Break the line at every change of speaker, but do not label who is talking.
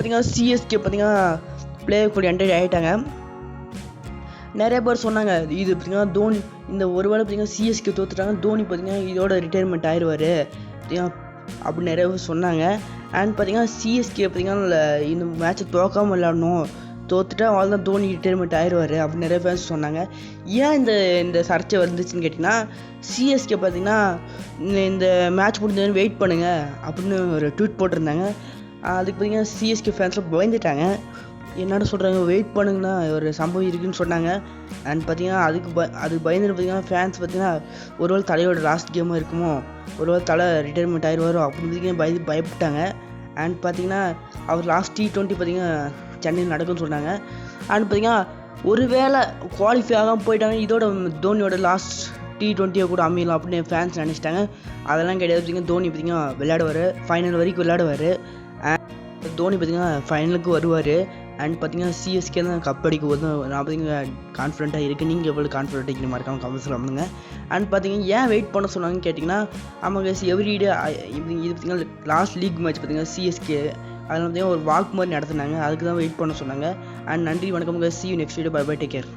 பார்த்தீங்கன்னா சிஎஸ்கே பார்த்தீங்கன்னா பிளேயர் கூட என்டர் ஆகிட்டாங்க நிறைய பேர் சொன்னாங்க இது பார்த்தீங்கன்னா தோனி இந்த ஒரு வேளை பார்த்தீங்கன்னா சிஎஸ்கே தோத்துட்டாங்க தோனி பார்த்தீங்கன்னா இதோட ரிட்டையர்மெண்ட் ஆயிடுவார் அப்படி நிறைய பேர் சொன்னாங்க. அண்ட் பார்த்தீங்கன்னா சிஎஸ்கே பார்த்தீங்கன்னா இந்த மேட்ச்சை தோக்காமல் விளாடணும் தோத்துட்டா அவள் தான் தோனி ரிட்டையர்மெண்ட் ஆயிடுவார் அப்படின்னு நிறைய பேர் சொன்னாங்க. ஏன் இந்த இந்த சர்ச்சை வந்துச்சுன்னு கேட்டிங்கன்னா சிஎஸ்கே பார்த்தீங்கன்னா இந்த- மேட்ச் முடிஞ்சதுன்னு வெயிட் பண்ணுங்கள் அப்படின்னு ஒரு ட்வீட் போட்டிருந்தாங்க. அதுக்கு பார்த்தீங்கன்னா சிஎஸ்கே ஃபேன்ஸில் பயந்துட்டாங்க. என்னடா சொல்கிறாங்க வெயிட் பண்ணுங்கன்னா ஒரு சம்பவம் இருக்குன்னு சொன்னாங்க. அண்ட் பார்த்தீங்கன்னா அதுக்கு ப அதுக்கு பயந்துட்டு பார்த்தீங்கன்னா ஃபேன்ஸ் பார்த்தீங்கன்னா ஒருவேளை தலையோட லாஸ்ட் கேமாக இருக்குமோ ஒருவேளை தலை ரிட்டையர்மெண்ட் ஆயிடுவாரோ அப்படின்னு பார்த்தீங்கன்னா பயந்து பயப்பட்டாங்க. அண்ட் பார்த்தீங்கன்னா அவர் லாஸ்ட் டி ட்வெண்ட்டி பார்த்தீங்கன்னா சென்னையில் நடக்கும்னு சொன்னாங்க. அண்ட் பார்த்தீங்கன்னா ஒருவேளை குவாலிஃபை ஆகாமல் போயிட்டாங்க. இதோட தோனியோட லாஸ்ட் டி ட்வெண்ட்டியை கூட அமையலாம் அப்படின்னு ஃபேன்ஸ் நினச்சிட்டாங்க. அதெல்லாம் கிடையாது பார்த்தீங்கன்னா தோனி பார்த்தீங்கன்னா விளையாடுவார். ஃபைனல் வரைக்கும் விளையாடுவார். அண்ட் தோனி பார்த்தீங்கன்னா ஃபைனலுக்கு வருவார். அண்ட் பார்த்தீங்கன்னா சிஎஸ்கே தான் கப் அடிக்க போது நான் பார்த்தீங்கன்னா கான்ஃபிடண்ட்டாக இருக்குது நீங்கள் எவ்வளோ கான்ஃபிடென்ட் இருக்கிற மாதிரி இருக்காங்க கமெண்ட்ஸில் பண்ணுங்க அண்ட் பார்த்தீங்கன்னா ஏன் வெயிட் பண்ண சொன்னாங்கன்னு கேட்டிங்கன்னா ஆமாங்க எவ்ரி டே இது பார்த்தீங்கன்னா லாஸ்ட் லீக் மேட்ச் பார்த்தீங்கன்னா சிஎஸ்கே அதில் பார்த்தீங்கன்னா ஒரு வாக் மாதிரி நடத்துனாங்க. அதுக்கு தான் வெயிட் பண்ண சொன்னாங்க. அண்ட் நன்றி வணக்கம் see you next video bye bye take care